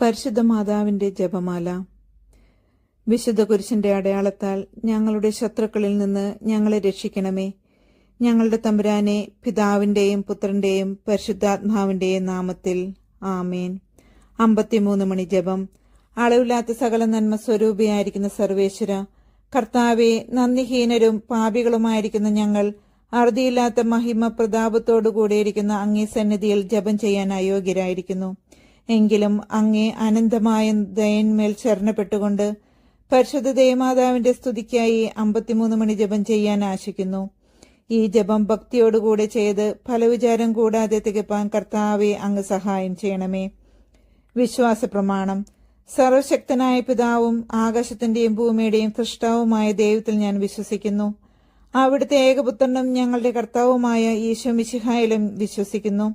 പരിശുദ്ധ മാതാവിന്റെ ജപമാല. വിശുദ്ധ കുരിശിന്റെ അടയാളത്താൽ ഞങ്ങളുടെ ശത്രുക്കളിൽ നിന്ന് ഞങ്ങളെ രക്ഷിക്കണമേ. ഞങ്ങളുടെ തമ്പുരാനെ പിതാവിന്റെയും പുത്രന്റെയും പരിശുദ്ധാത്മാവിന്റെയും നാമത്തിൽ ആമേൻ. അമ്പത്തിമൂന്ന് മണി ജപം. അളവില്ലാത്ത സകല നന്മ സ്വരൂപിയായിരിക്കുന്ന സർവേശ്വര കർത്താവെ നന്ദിഹീനരും പാപികളുമായിരിക്കുന്ന ഞങ്ങൾ അറുതിയില്ലാത്ത മഹിമ പ്രതാപത്തോടു കൂടിയിരിക്കുന്ന അങ്ങേ സന്നിധിയിൽ ജപം ചെയ്യാൻ അയോഗ്യരായിരിക്കുന്നു. എങ്കിലും അങ്ങേ അനന്തമായ ദയന്മേൽ ചരണപ്പെട്ടുകൊണ്ട് പരിശുദ്ധ ദേവമാതാവിന്റെ സ്തുതിക്കായി അമ്പത്തിമൂന്ന് മണി ജപം ചെയ്യാൻ ആശിക്കുന്നു. ഈ ജപം ഭക്തിയോടുകൂടെ ചെയ്ത് ഫലവിചാരം കൂടാതെ തികപ്പാൻ കർത്താവെ അങ്ങ് സഹായം ചെയ്യണമേ. വിശ്വാസ പ്രമാണം സർവശക്തനായ പിതാവും ആകാശത്തിന്റെയും ഭൂമിയുടെയും സൃഷ്ടാവുമായ ദൈവത്തിൽ ഞാൻ വിശ്വസിക്കുന്നു. അവിടുത്തെ ഏകപുത്രനും ഞങ്ങളുടെ കർത്താവുമായ ഈശോ മിശിഹായിലും വിശ്വസിക്കുന്നു.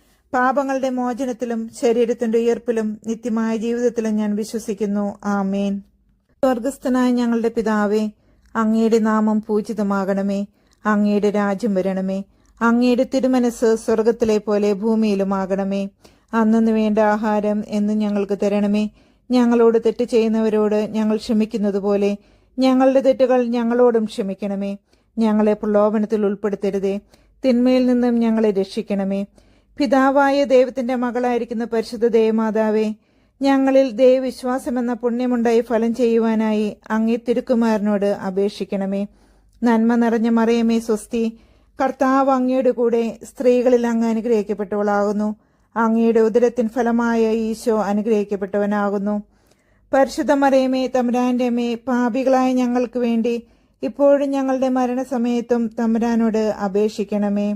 പാപങ്ങളുടെ മോചനത്തിലും ശരീരത്തിന്റെ ഉയർപ്പിലും നിത്യമായ ജീവിതത്തിലും ഞാൻ വിശ്വസിക്കുന്നു. ആമേൻ. സ്വർഗസ്ഥനായ ഞങ്ങളുടെ പിതാവേ അങ്ങയുടെ നാമം പൂജിതമാകണമേ. അങ്ങയുടെ രാജ്യം വരണമേ. അങ്ങയുടെ തിരുമനസ് സ്വർഗത്തിലെ പോലെ ഭൂമിയിലുമാകണമേ. അന്നു വേണ്ട ആഹാരം എന്ന് ഞങ്ങൾക്ക് തരണമേ. ഞങ്ങളോട് തെറ്റ് ചെയ്യുന്നവരോട് ഞങ്ങൾ ക്ഷമിക്കുന്നത് പോലെ ഞങ്ങളുടെ തെറ്റുകൾ ഞങ്ങളോടും ക്ഷമിക്കണമേ. ഞങ്ങളെ പ്രലോഭനത്തിൽ ഉൾപ്പെടുത്തരുതേ. തിന്മയിൽ നിന്നും ഞങ്ങളെ രക്ഷിക്കണമേ. പിതാവായ ദൈവത്തിന്റെ മകളായിരിക്കുന്ന പരിശുദ്ധ ദേവമാതാവേ ഞങ്ങളിൽ ദൈവവിശ്വാസമെന്ന പുണ്യമുണ്ടായി ഫലം ചെയ്യുവാനായി അങ്ങേ തിരുക്കുമാരനോട് അപേക്ഷിക്കണമേ. നന്മ നിറഞ്ഞ മറിയമേ സ്വസ്തി കർത്താവ് അങ്ങയുടെ കൂടെ സ്ത്രീകളിൽ അങ്ങ് അനുഗ്രഹിക്കപ്പെട്ടവളാകുന്നു. അങ്ങയുടെ ഉദരത്തിൻ ഫലമായ ഈശോ അനുഗ്രഹിക്കപ്പെട്ടവനാകുന്നു. പരിശുദ്ധ മറിയമേ തമ്പുരാന്റെ അമ്മേ പാപികളായ ഞങ്ങൾക്ക് വേണ്ടി ഇപ്പോഴും ഞങ്ങളുടെ മരണസമയത്തും തമരാനോട് അപേക്ഷിക്കണമേ.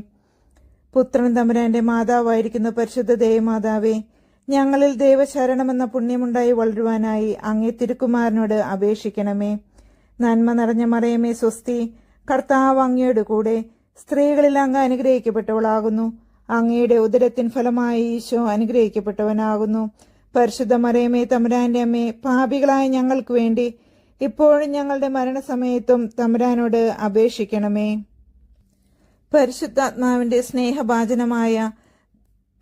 പുത്രൻ തമ്പുരാന്റെ മാതാവായിരിക്കുന്ന പരിശുദ്ധ ദേവമാതാവേ ഞങ്ങളിൽ ദൈവശരണമെന്ന പുണ്യമുണ്ടായി വളരുവാനായി അങ്ങേ തിരുക്കുമാരനോട് അപേക്ഷിക്കണമേ. നന്മ നിറഞ്ഞ മറയമേ സ്വസ്തി കർത്താവ് അങ്ങയുടെ കൂടെ സ്ത്രീകളിൽ അങ്ങ് അനുഗ്രഹിക്കപ്പെട്ടവളാകുന്നു. അങ്ങയുടെ ഉദരത്തിൻ ഫലമായി ഈശോ അനുഗ്രഹിക്കപ്പെട്ടവനാകുന്നു. പരിശുദ്ധ മറയമേ തമ്പുരാന്റെ അമ്മേ പാപികളായ ഞങ്ങൾക്ക് വേണ്ടി ഇപ്പോഴും ഞങ്ങളുടെ മരണസമയത്തും തമ്പുരാനോട് അപേക്ഷിക്കണമേ. പരിശുദ്ധാത്മാവിന്റെ സ്നേഹഭാചനമായ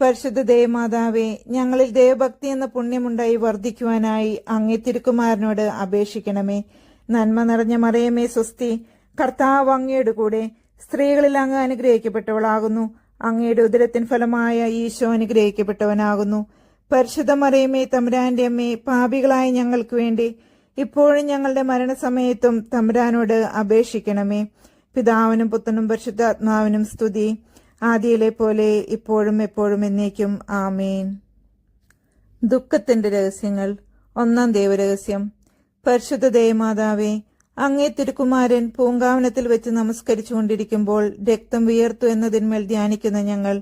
പരിശുദ്ധ ദേവമാതാവേ ഞങ്ങളിൽ ദേവഭക്തി എന്ന പുണ്യമുണ്ടായി വർദ്ധിക്കുവാനായി അങ്ങേ തിരുക്കുമാരനോട് അപേക്ഷിക്കണമേ. നന്മ നിറഞ്ഞ മറിയമേ സ്വസ്തി കർത്താവ് അങ്ങയുടെ കൂടെ സ്ത്രീകളിൽ അങ്ങ് അനുഗ്രഹിക്കപ്പെട്ടവളാകുന്നു. അങ്ങയുടെ ഉദരത്തിൻ ഫലമായ ഈശോ അനുഗ്രഹിക്കപ്പെട്ടവനാകുന്നു. പരിശുദ്ധ മറിയമേ തമ്പുരാന്റെ അമ്മേ പാപികളായ ഞങ്ങൾക്ക് വേണ്ടി ഇപ്പോഴും ഞങ്ങളുടെ മരണസമയത്തും തമ്പുരാനോട് അപേക്ഷിക്കണമേ. പിതാവിനും പുത്രനും പരിശുദ്ധാത്മാവിനും സ്തുതി. ആദിയിലെ പോലെ ഇപ്പോഴും എപ്പോഴും എന്നേക്കും. ആമേൻ. ദുഃഖത്തിന്റെ രഹസ്യങ്ങൾ. ഒന്നാം ദേവരഹസ്യം. പരിശുദ്ധ ദേവമാതാവേ അങ്ങേ തിരുക്കുമാരൻ പൂങ്കാവനത്തിൽ വെച്ച് നമസ്കരിച്ചുകൊണ്ടിരിക്കുമ്പോൾ രക്തം വിയർത്തു എന്നതിന്മേൽ ധ്യാനിക്കുന്ന ഞങ്ങൾ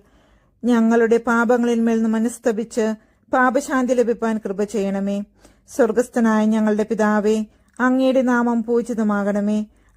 ഞങ്ങളുടെ പാപങ്ങളിന്മേൽ മനസ്തപിച്ച് പാപശാന്തി ലഭിപ്പാൻ കൃപ ചെയ്യണമേ. സ്വർഗസ്ഥനായ ഞങ്ങളുടെ പിതാവേ അങ്ങയുടെ നാമം പൂജിതമാകണമേ.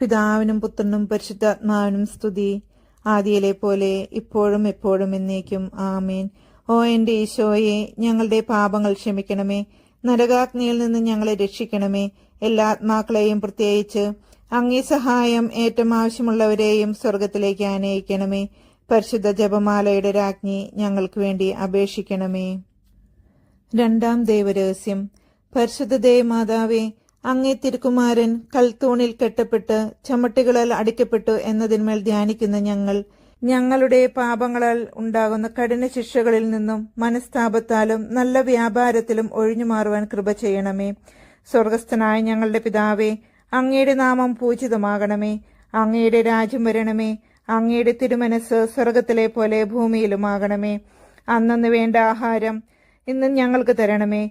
പിതാവിനും പുത്രനും പരിശുദ്ധാത്മാവിനും സ്തുതി. ആദിയിലെ പോലെ ഇപ്പോഴും എപ്പോഴും എന്നേക്കും. ആമേൻ. ഓ എന്റെ ഈശോയെ ഞങ്ങളുടെ പാപങ്ങൾ ക്ഷമിക്കണമേ. നരകാഗ്നിയിൽ നിന്ന് ഞങ്ങളെ രക്ഷിക്കണമേ. എല്ലാ ആത്മാക്കളെയും പ്രത്യേകിച്ച് അങ്ങേ സഹായം ഏറ്റവും ആവശ്യമുള്ളവരെയും സ്വർഗത്തിലേക്ക് ആനയിക്കണമേ. പരിശുദ്ധ ജപമാലയുടെ രാജ്ഞി ഞങ്ങൾക്ക് വേണ്ടി അപേക്ഷിക്കണമേ. രണ്ടാം ദൈവരഹസ്യം. പരിശുദ്ധ ദേവമാതാവേ അങ്ങേ തിരുക്കുമാരൻ കൽത്തൂണിൽ കെട്ടപ്പെട്ട് ചമട്ടികളാൽ അടിക്കപ്പെട്ടു എന്നതിന്മേൽ ധ്യാനിക്കുന്ന ഞങ്ങൾ ഞങ്ങളുടെ പാപങ്ങളാൽ ഉണ്ടാകുന്ന കഠിന ശിക്ഷകളിൽ നിന്നും മനസ്താപത്താലും നല്ല വ്യാപാരത്തിലും ഒഴിഞ്ഞു മാറുവാൻ കൃപ ചെയ്യണമേ. സ്വർഗസ്ഥനായ ഞങ്ങളുടെ പിതാവേ അങ്ങയുടെ നാമം പൂജിതമാകണമേ. അങ്ങയുടെ രാജ്യം വരണമേ. അങ്ങയുടെ തിരുമനസ് സ്വർഗത്തിലെ പോലെ ഭൂമിയിലുമാകണമേ. അന്നു വേണ്ട ആഹാരം ഇന്ന് ഞങ്ങൾക്ക് തരണമേ.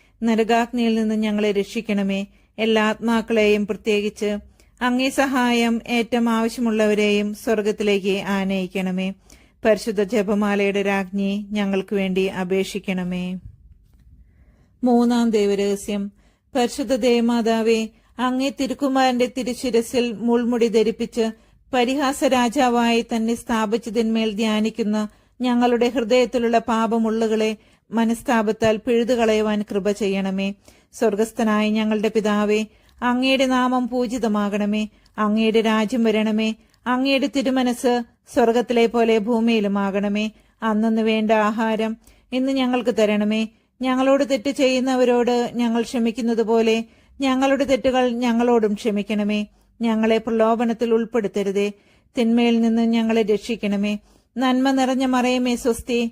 നരകാഗ്നിയിൽ നിന്ന് ഞങ്ങളെ രക്ഷിക്കണമേ. എല്ലാ ആത്മാക്കളെയും പ്രത്യേകിച്ച് അങ്ങേ സഹായം ഏറ്റവും ആവശ്യമുള്ളവരെയും സ്വർഗത്തിലേക്ക് ആനയിക്കണമേ. പരിശുദ്ധ ജപമാലയുടെ രാജ്ഞി ഞങ്ങൾക്ക് വേണ്ടി അപേക്ഷിക്കണമേ. മൂന്നാം ദൈവരഹസ്യം. പരിശുദ്ധ ദേവമാതാവേ അങ്ങേ തിരുക്കുമാരന്റെ തിരുശിരസിൽ മുൾമുടി ധരിപ്പിച്ച് പരിഹാസ രാജാവായി തന്നെ സ്ഥാപിച്ചതിന്മേൽ ധ്യാനിക്കുന്ന ഞങ്ങളുടെ ഹൃദയത്തിലുള്ള പാപമുള്ളുകളെ മനസ്താപത്താൽ പിഴുതുകളയുവാൻ കൃപ ചെയ്യണമേ. സ്വർഗസ്ഥനായ ഞങ്ങളുടെ പിതാവേ അങ്ങയുടെ നാമം പൂജിതമാകണമേ. അങ്ങയുടെ രാജ്യം വരണമേ. അങ്ങയുടെ തിരുമനസ് സ്വർഗത്തിലെ പോലെ ഭൂമിയിലുമാകണമേ. അന്നു വേണ്ട ആഹാരം ഇന്ന് ഞങ്ങൾക്ക് തരണമേ. ഞങ്ങളോട് തെറ്റ് ചെയ്യുന്നവരോട് ഞങ്ങൾ ക്ഷമിക്കുന്നത് പോലെ ഞങ്ങളുടെ തെറ്റുകൾ ഞങ്ങളോടും ക്ഷമിക്കണമേ. ഞങ്ങളെ പ്രലോഭനത്തിൽ ഉൾപ്പെടുത്തരുതേ. തിന്മയിൽ നിന്ന് ഞങ്ങളെ രക്ഷിക്കണമേ. നന്മ നിറഞ്ഞ മറയമേ സ്വസ്തി.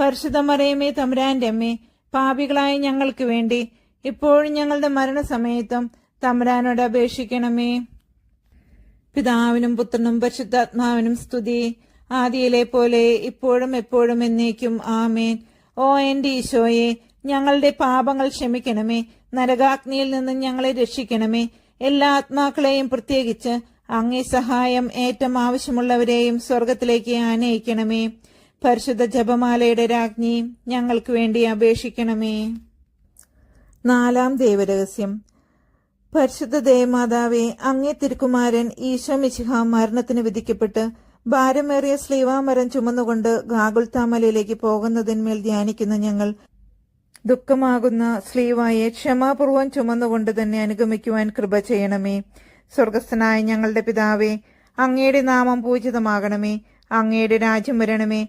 പരിശുദ്ധ മറിയമേ തമ്പുരാന്റെ അമ്മേ പാപികളായ ഞങ്ങൾക്ക് വേണ്ടി ഇപ്പോഴും ഞങ്ങളുടെ മരണസമയത്തും തമരാനോട് അപേക്ഷിക്കണമേ. പിതാവിനും പുത്രനും പരിശുദ്ധാത്മാവിനും സ്തുതി. ആദിയിലെ പോലെ ഇപ്പോഴും എപ്പോഴും എന്നേക്കും ആമേൻ. ഓ എന്റെ ഈശോയെ ഞങ്ങളുടെ പാപങ്ങൾ ക്ഷമിക്കണമേ. നരകാഗ്നിയിൽ നിന്ന് ഞങ്ങളെ രക്ഷിക്കണമേ. എല്ലാ ആത്മാക്കളെയും പ്രത്യേകിച്ച് അങ്ങേ സഹായം ഏറ്റവും ആവശ്യമുള്ളവരെയും സ്വർഗത്തിലേക്ക് ആനയിക്കണമേ. പരിശുദ്ധ ജപമാലയുടെ രാജ്ഞി ഞങ്ങൾക്ക് വേണ്ടി അപേക്ഷിക്കണമേ. നാലാം ദേവരഹസ്യം. പരിശുദ്ധ ദേവമാതാവെ അങ്ങേ തിരുക്കുമാരൻ ഈശോ മിശിഹ മരണത്തിന് വിധിക്കപ്പെട്ട് ഭാരമേറിയ ശ്രീവാമരം ചുമന്നുകൊണ്ട് ഗാഗുൽത്താമലയിലേക്ക് പോകുന്നതിന്മേൽ ധ്യാനിക്കുന്ന ഞങ്ങൾ ദുഃഖമാകുന്ന സ്ലീവായെ ക്ഷമാപൂർവം ചുമന്നുകൊണ്ട് തന്നെ അനുഗമിക്കുവാൻ കൃപ ചെയ്യണമേ. സ്വർഗസ്ഥനായ ഞങ്ങളുടെ പിതാവേ അങ്ങയുടെ നാമം പൂജിതമാകണമേ. അങ്ങയുടെ രാജ്യം വരണമേ.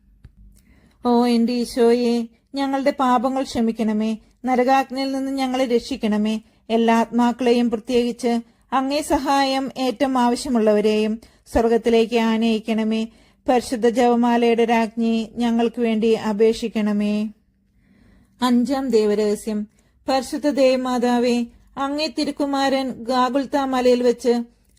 ഓ എന്റെ ഈശോയെ ഞങ്ങളുടെ പാപങ്ങൾ ക്ഷമിക്കണമേ. നരകാഗ്നിയിൽ നിന്ന് ഞങ്ങളെ രക്ഷിക്കണമേ. എല്ലാ ആത്മാക്കളെയും പ്രത്യേകിച്ച് അങ്ങേ സഹായം ഏറ്റവും ആവശ്യമുള്ളവരെയും സ്വർഗത്തിലേക്ക് ആനയിക്കണമേ. പരിശുദ്ധ ജവമാലയുടെ രാജ്ഞി ഞങ്ങൾക്ക് വേണ്ടി അപേക്ഷിക്കണമേ. അഞ്ചാം ദേവരഹസ്യം. പരിശുദ്ധ ദേവമാതാവേ അങ്ങേ തിരുക്കുമാരൻ ഗാഗുൽത്ത മലയിൽ വെച്ച്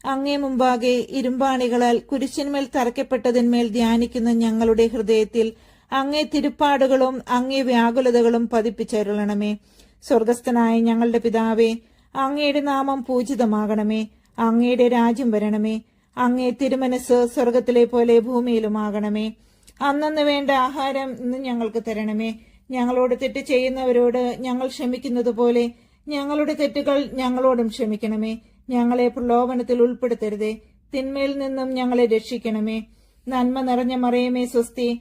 അങ്ങേ മുമ്പാകെ ഇരുമ്പാണികളാൽ കുരിശിന്മേൽ തറയ്ക്കപ്പെട്ടതിന്മേൽ ധ്യാനിക്കുന്ന ഞങ്ങളുടെ ഹൃദയത്തിൽ അങ്ങേ തിരുപ്പാടുകളും അങ്ങേ വ്യാകുലതകളും പതിപ്പിച്ചരുളണമേ. സ്വർഗസ്ഥനായ ഞങ്ങളുടെ പിതാവേ അങ്ങയുടെ നാമം പൂജിതമാകണമേ. അങ്ങയുടെ രാജ്യം വരണമേ. അങ്ങേ തിരുമനസ് സ്വർഗത്തിലെ പോലെ ഭൂമിയിലുമാകണമേ. അന്നന്ന് വേണ്ട ആഹാരം ഇന്ന് ഞങ്ങൾക്ക് തരണമേ. ഞങ്ങളോട് തെറ്റ് ചെയ്യുന്നവരോട് ഞങ്ങൾ ക്ഷമിക്കുന്നത് പോലെ ഞങ്ങളുടെ തെറ്റുകൾ ഞങ്ങളോടും ക്ഷമിക്കണമേ. ഞങ്ങളെ പ്രലോഭനത്തിൽ ഉൾപ്പെടുത്തരുതേ. തിന്മയിൽ നിന്നും ഞങ്ങളെ രക്ഷിക്കണമേ. നന്മ നിറഞ്ഞ മറിയമേ സ്വസ്തി.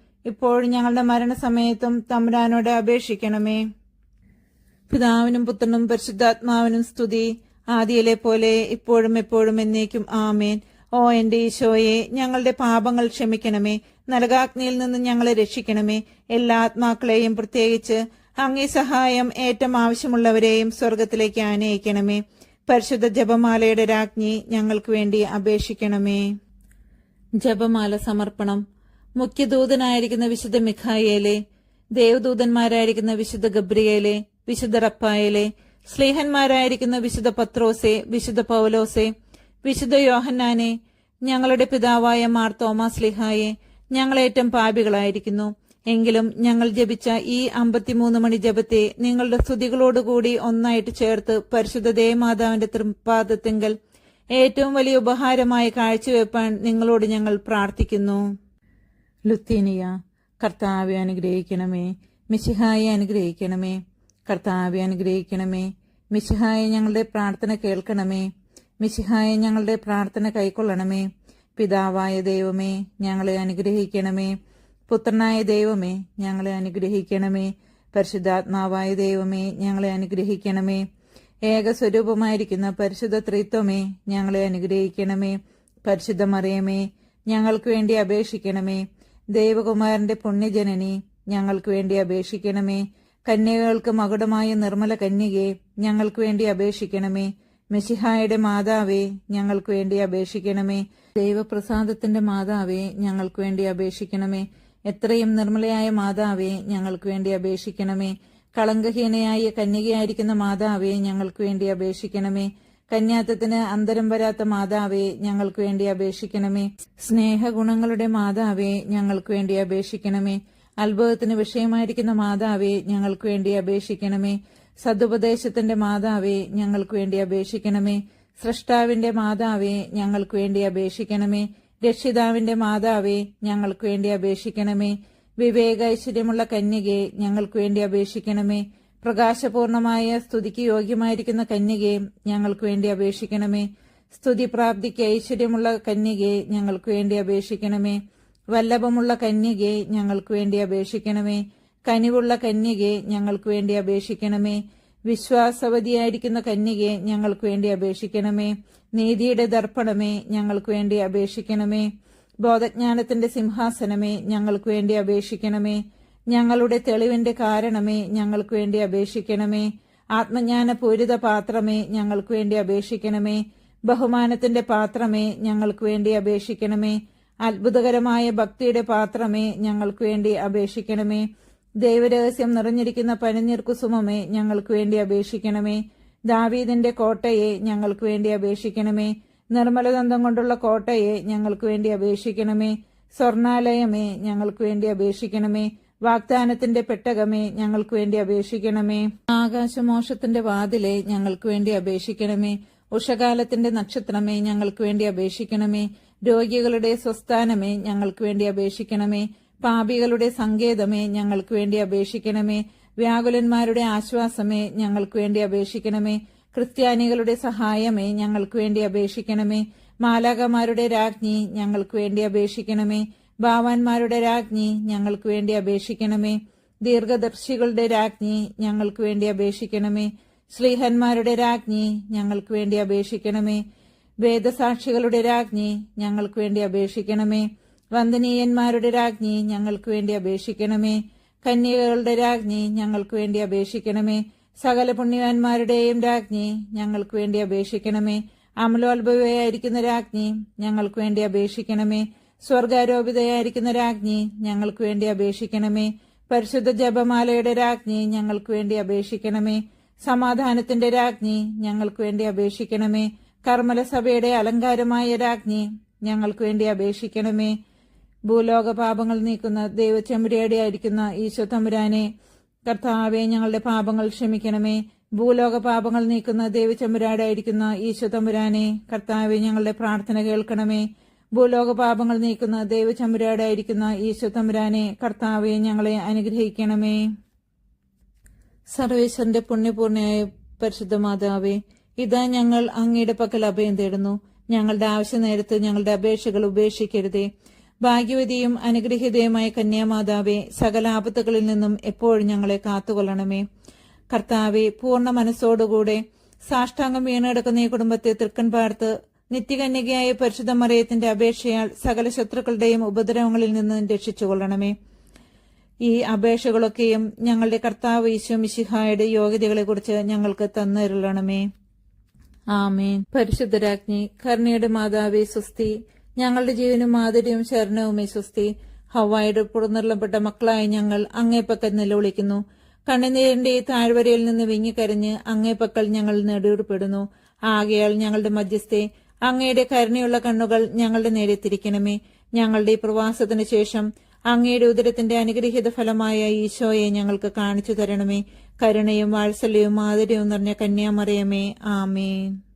ഇപ്പോഴും ഞങ്ങളുടെ മരണസമയത്തും തമ്പുരാനോട് അപേക്ഷിക്കണമേ. പിതാവിനും പുത്രനും പരിശുദ്ധാത്മാവിനും സ്തുതി. ആദിയിലെ പോലെ ഇപ്പോഴും എപ്പോഴും എന്നേക്കും ആമേൻ. ഓ എന്റെ ഈശോയെ ഞങ്ങളുടെ പാപങ്ങൾ ക്ഷമിക്കണമേ. നരകാഗ്നിയിൽ നിന്ന് ഞങ്ങളെ രക്ഷിക്കണമേ. എല്ലാ ആത്മാക്കളെയും പ്രത്യേകിച്ച് അങ്ങേ സഹായം ഏറ്റവും ആവശ്യമുള്ളവരെയും സ്വർഗത്തിലേക്ക് ആനയിക്കണമേ. പരിശുദ്ധ ജപമാലയുടെ രാജ്ഞി ഞങ്ങൾക്ക് വേണ്ടി അപേക്ഷിക്കണമേ. ജപമാല സമർപ്പണം. മുഖ്യദൂതനായിരിക്കുന്ന വിശുദ്ധ മിഖായേലെ ദേവദൂതന്മാരായിരിക്കുന്ന വിശുദ്ധ ഗബ്രിയേലെ വിശുദ്ധ റപ്പായേലെ സ്ലേഹന്മാരായിരിക്കുന്ന വിശുദ്ധ പത്രോസെ വിശുദ്ധ പൗലോസെ വിശുദ്ധ യോഹന്നാനെ ഞങ്ങളുടെ പിതാവായ മാർ തോമാസ് ലിഹായെ ഞങ്ങളേറ്റം പാപികളായിരിക്കുന്നു. എങ്കിലും ഞങ്ങൾ ജപിച്ച ഈ അമ്പത്തിമൂന്ന് മണി ജപത്തെ നിങ്ങളുടെ സ്തുതികളോടുകൂടി ഒന്നായിട്ട് ചേർത്ത് പരിശുദ്ധ ദേവമാതാവിന്റെ തൃപാദത്തെങ്കിൽ ഏറ്റവും വലിയ ഉപഹാരമായി കാഴ്ചവെപ്പാൻ നിങ്ങളോട് ഞങ്ങൾ പ്രാർത്ഥിക്കുന്നു. ലുത്തീനിയ കർത്താവെ അനുഗ്രഹിക്കണമേ. മിശിഹായെ അനുഗ്രഹിക്കണമേ. കർത്താവെ അനുഗ്രഹിക്കണമേ. മിശിഹായെ ഞങ്ങളുടെ പ്രാർത്ഥന കേൾക്കണമേ. മിശിഹായെ ഞങ്ങളുടെ പ്രാർത്ഥന കൈക്കൊള്ളണമേ. പിതാവായ ദൈവമേ ഞങ്ങളെ അനുഗ്രഹിക്കണമേ. പുത്രനായ ദൈവമേ ഞങ്ങളെ അനുഗ്രഹിക്കണമേ. പരിശുദ്ധാത്മാവായ ദൈവമേ ഞങ്ങളെ അനുഗ്രഹിക്കണമേ. ഏകസ്വരൂപമായിരിക്കുന്ന പരിശുദ്ധ ത്രിത്വമേ ഞങ്ങളെ അനുഗ്രഹിക്കണമേ. പരിശുദ്ധമറിയമേ ഞങ്ങൾക്ക് വേണ്ടി അപേക്ഷിക്കണമേ. ദേവകുമാരന്റെ പുണ്യജനനി ഞങ്ങൾക്ക് വേണ്ടി അപേക്ഷിക്കണമേ. കന്യകൾക്ക് മകുടമായ നിർമ്മല കന്യകെ ഞങ്ങൾക്ക് വേണ്ടി അപേക്ഷിക്കണമേ. മെസിഹായുടെ മാതാവേ ഞങ്ങൾക്ക് വേണ്ടി അപേക്ഷിക്കണമേ. ദൈവപ്രസാദത്തിന്റെ മാതാവേ ഞങ്ങൾക്ക് വേണ്ടി അപേക്ഷിക്കണമേ. എത്രയും നിർമ്മലയായ മാതാവേ ഞങ്ങൾക്ക് വേണ്ടി അപേക്ഷിക്കണമേ. കളങ്കഹീനയായ കന്യകയായിരിക്കുന്ന മാതാവേ ഞങ്ങൾക്ക് വേണ്ടി അപേക്ഷിക്കണമേ. കന്യാത്തത്തിന് അന്തരം വരാത്ത മാതാവേ ഞങ്ങൾക്ക് വേണ്ടി അപേക്ഷിക്കണമേ. സ്നേഹഗുണങ്ങളുടെ മാതാവേ ഞങ്ങൾക്ക് വേണ്ടി അപേക്ഷിക്കണമേ. അത്ഭുതത്തിന് വിഷയമായിരിക്കുന്ന മാതാവേ ഞങ്ങൾക്ക് വേണ്ടി അപേക്ഷിക്കണമേ. സതുപദേശത്തിന്റെ മാതാവേ ഞങ്ങൾക്ക് വേണ്ടി അപേക്ഷിക്കണമേ. സൃഷ്ടാവിന്റെ മാതാവേ ഞങ്ങൾക്ക് വേണ്ടി അപേക്ഷിക്കണമേ. രക്ഷിതാവിന്റെ മാതാവേ ഞങ്ങൾക്ക് വേണ്ടി അപേക്ഷിക്കണമേ. വിവേകൈശ്വര്യമുള്ള കന്യകെ ഞങ്ങൾക്ക് വേണ്ടി അപേക്ഷിക്കണമേ. പ്രകാശപൂർണമായ സ്തുതിക്ക് യോഗ്യമായിരിക്കുന്ന കന്യകയെ ഞങ്ങൾക്ക് വേണ്ടി അപേക്ഷിക്കണമേ. സ്തുതി പ്രാപ്തിക്ക് ഐശ്വര്യമുള്ള കന്യകയെ ഞങ്ങൾക്ക് വേണ്ടി അപേക്ഷിക്കണമേ. വല്ലഭമുള്ള കന്യകയെ ഞങ്ങൾക്ക് വേണ്ടി അപേക്ഷിക്കണമേ. കനിവുള്ള കന്യകയെ ഞങ്ങൾക്ക് വേണ്ടി അപേക്ഷിക്കണമേ. വിശ്വാസവതിയായിരിക്കുന്ന കന്യകയെ ഞങ്ങൾക്ക് വേണ്ടി അപേക്ഷിക്കണമേ. നീതിയുടെ ദർപ്പണമേ ഞങ്ങൾക്ക് വേണ്ടി അപേക്ഷിക്കണമേ. ബോധജ്ഞാനത്തിന്റെ സിംഹാസനമേ ഞങ്ങൾക്ക് വേണ്ടി അപേക്ഷിക്കണമേ. ഞങ്ങളുടെ തെളിവിന്റെ കാരണമേ ഞങ്ങൾക്ക് വേണ്ടി അപേക്ഷിക്കണമേ. ആത്മജ്ഞാന പൂരിത പാത്രമേ ഞങ്ങൾക്ക് വേണ്ടി അപേക്ഷിക്കണമേ. ബഹുമാനത്തിന്റെ പാത്രമേ ഞങ്ങൾക്ക് വേണ്ടി അപേക്ഷിക്കണമേ. അത്ഭുതകരമായ ഭക്തിയുടെ പാത്രമേ ഞങ്ങൾക്ക് വേണ്ടി അപേക്ഷിക്കണമേ. ദൈവരഹസ്യം നിറഞ്ഞിരിക്കുന്ന പനിനീർ കുസുമമേ ഞങ്ങൾക്ക് വേണ്ടി അപേക്ഷിക്കണമേ. ദാവീദിന്റെ കോട്ടയെ ഞങ്ങൾക്ക് വേണ്ടി അപേക്ഷിക്കണമേ. നിർമ്മലദന്തം കൊണ്ടുള്ള കോട്ടയെ ഞങ്ങൾക്ക് വേണ്ടി അപേക്ഷിക്കണമേ. സ്വർണാലയമേ ഞങ്ങൾക്ക് വേണ്ടി അപേക്ഷിക്കണമേ. വാഗ്ദാനത്തിന്റെ പെട്ടകമേ ഞങ്ങൾക്ക് വേണ്ടി അപേക്ഷിക്കണമേ. ആകാശമോഷത്തിന്റെ വാതിലെ ഞങ്ങൾക്ക് വേണ്ടി അപേക്ഷിക്കണമേ. ഉഷകാലത്തിന്റെ നക്ഷത്രമേ ഞങ്ങൾക്ക് വേണ്ടി അപേക്ഷിക്കണമേ. രോഗികളുടെ സ്വസ്ഥാനമേ ഞങ്ങൾക്ക് വേണ്ടി അപേക്ഷിക്കണമേ. പാപികളുടെ സങ്കേതമേ ഞങ്ങൾക്ക് വേണ്ടി അപേക്ഷിക്കണമേ. വ്യാകുലന്മാരുടെ ആശ്വാസമേ ഞങ്ങൾക്ക് വേണ്ടി അപേക്ഷിക്കണമേ. ക്രിസ്ത്യാനികളുടെ സഹായമേ ഞങ്ങൾക്ക് വേണ്ടി അപേക്ഷിക്കണമേ. മാലാകമാരുടെ രാജ്ഞി ഞങ്ങൾക്ക് വേണ്ടി അപേക്ഷിക്കണമേ. ഭാവാന്മാരുടെ രാജ്ഞി ഞങ്ങൾക്ക് വേണ്ടി അപേക്ഷിക്കണമേ. ദീർഘദർശികളുടെ രാജ്ഞി ഞങ്ങൾക്ക് വേണ്ടി അപേക്ഷിക്കണമേ. ശ്രീഹന്മാരുടെ രാജ്ഞി ഞങ്ങൾക്ക് വേണ്ടി അപേക്ഷിക്കണമേ. വേദസാക്ഷികളുടെ രാജ്ഞി ഞങ്ങൾക്ക് വേണ്ടി അപേക്ഷിക്കണമേ. വന്ദനീയന്മാരുടെ രാജ്ഞി ഞങ്ങൾക്ക് വേണ്ടി അപേക്ഷിക്കണമേ. കന്യകകളുടെ രാജ്ഞി ഞങ്ങൾക്ക് വേണ്ടി അപേക്ഷിക്കണമേ. സകല പുണ്യവാന്മാരുടെയും രാജ്ഞി ഞങ്ങൾക്ക് വേണ്ടി അപേക്ഷിക്കണമേ. അമലോത്ഭവയായിരിക്കുന്ന രാജ്ഞി ഞങ്ങൾക്ക് വേണ്ടി അപേക്ഷിക്കണമേ. സ്വർഗാരോപിതയായിരിക്കുന്ന രാജ്ഞി ഞങ്ങൾക്ക് വേണ്ടി അപേക്ഷിക്കണമേ. പരിശുദ്ധ ജപമാലയുടെ രാജ്ഞി ഞങ്ങൾക്ക് വേണ്ടി അപേക്ഷിക്കണമേ. സമാധാനത്തിന്റെ രാജ്ഞി ഞങ്ങൾക്ക് വേണ്ടി അപേക്ഷിക്കണമേ. കർമ്മലസഭയുടെ അലങ്കാരമായ രാജ്ഞി ഞങ്ങൾക്ക് വേണ്ടി അപേക്ഷിക്കണമേ. ഭൂലോക പാപങ്ങൾ നീക്കുന്ന ദൈവചെമ്പുരയുടെ ആയിരിക്കുന്ന ഈശോ തമ്പുരാനെ കർത്താവെ ഞങ്ങളുടെ പാപങ്ങൾ ക്ഷമിക്കണമേ. ഭൂലോക പാപങ്ങൾ നീക്കുന്ന ദൈവചെമ്പുരാടായിരിക്കുന്ന ഈശോ തമ്പുരാനെ കർത്താവെ ഞങ്ങളുടെ പ്രാർത്ഥന കേൾക്കണമേ. ഭൂലോക പാപങ്ങൾ നീക്കുന്ന ദൈവചമ്പുരാടായിരിക്കുന്ന ഈശോ തമ്പുരാനെ കർത്താവെ ഞങ്ങളെ അനുഗ്രഹിക്കണമേ. സർവേശ്വരന്റെ പുണ്യപൂർണയായ പരിശുദ്ധ മാതാവേ ഇതാ ഞങ്ങൾ അങ്ങയുടെ പക്കൽ അഭയം തേടുന്നു. ഞങ്ങളുടെ ആവശ്യ നേരത്ത് ഞങ്ങളുടെ അപേക്ഷകൾ ഉപേക്ഷിക്കരുതേ. ഭാഗ്യവതിയും അനുഗ്രഹീതയുമായ കന്യാമാതാവെ സകല ആപത്തുകളിൽ നിന്നും എപ്പോഴും ഞങ്ങളെ കാത്തുകൊള്ളണമേ. കർത്താവെ പൂർണ മനസ്സോടുകൂടെ സാഷ്ടാംഗം വീണെടുക്കുന്ന ഈ കുടുംബത്തെ തൃക്കൺ പാർത്ത് നിത്യകന്യകയായ പരിശുദ്ധ മറിയത്തിന്റെ അപേക്ഷയാൽ സകല ശത്രുക്കളുടെയും ഉപദ്രവങ്ങളിൽ നിന്ന് രക്ഷിച്ചുകൊള്ളണമേ. ഈ അപേക്ഷകളൊക്കെയും ഞങ്ങളുടെ കർത്താവ് ഈശോ മിശിഹായുടെ യോഗ്യതകളെക്കുറിച്ച് ഞങ്ങൾക്ക് തന്നരുളണമേ. ആമേൻ. പരിശുദ്ധരാജ്ഞി കർണിയുടെ മാതാവേ സുസ്തി ഞങ്ങളുടെ ജീവനും മാധുര്യവും ശരണവുമേ സുസ്തി ഹവായുടെ പുറന്നിറളപ്പെട്ട മക്കളായ ഞങ്ങൾ അങ്ങേപ്പക്കൽ നിലവിളിക്കുന്നു. കണ്ണുനീരിന്റെ ഈ താഴ്വരയിൽ നിന്ന് വിങ്ങിക്കരഞ്ഞ് അങ്ങേപ്പക്കൽ ഞങ്ങൾ നെടുവിടപ്പെടുന്നു. ആകയാൽ ഞങ്ങളുടെ മധ്യസ്ഥെ അങ്ങയുടെ കരുണയുള്ള കണ്ണുകൾ ഞങ്ങളുടെ നേരെ തിരിക്കണമേ. ഞങ്ങളുടെ ഈ പ്രവാസത്തിനു ശേഷം അങ്ങയുടെ ഉദരത്തിന്റെ അനുഗ്രഹീത ഫലമായ ഈശോയെ ഞങ്ങൾക്ക് കാണിച്ചു തരണമേ. കരുണയും വാത്സല്യവും മാധുര്യവും നിറഞ്ഞ കന്യാമറിയമേ. ആമേൻ.